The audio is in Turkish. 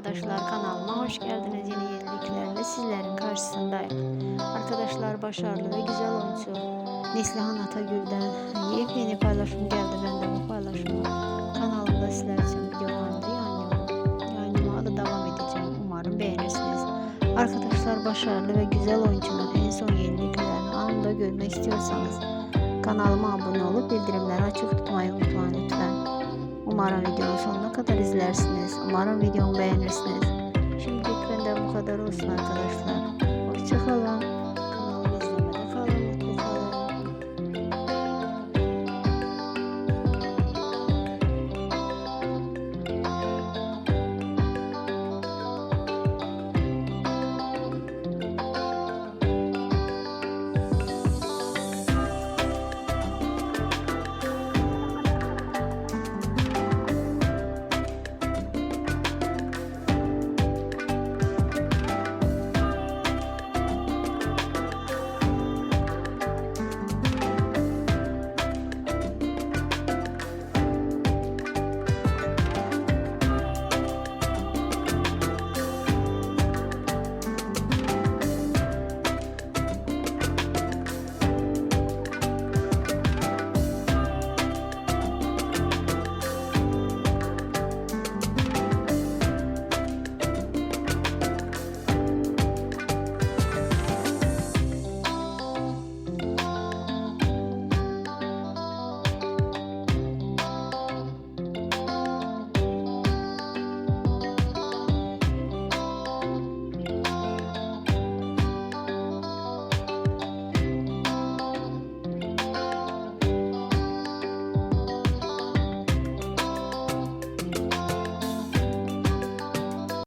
arkadaşlar kanalıma hoş geldiniz. Yeni yeniliklerle sizlerin karşısındayım. Arkadaşlar başarılı ve güzel oyuncu Neslihan Atagül'den yepyeni paylaşım geldi. Ben de bu paylaşımı kanalımda sizler için videolarımda. Yayınlamaya da devam edeceğim. Umarım beğenirsiniz. Arkadaşlar başarılı ve güzel oyuncunun en son yeniliklerini anında görmek istiyorsanız kanalıma abone olup bildirimleri açık tutmayı unutmayın lütfen. Umarım sonuna kadar izlersiniz. Umarım videomu beğenirsiniz. Şimdilik benden bu kadar olsun arkadaşlar. Hoşçakalın.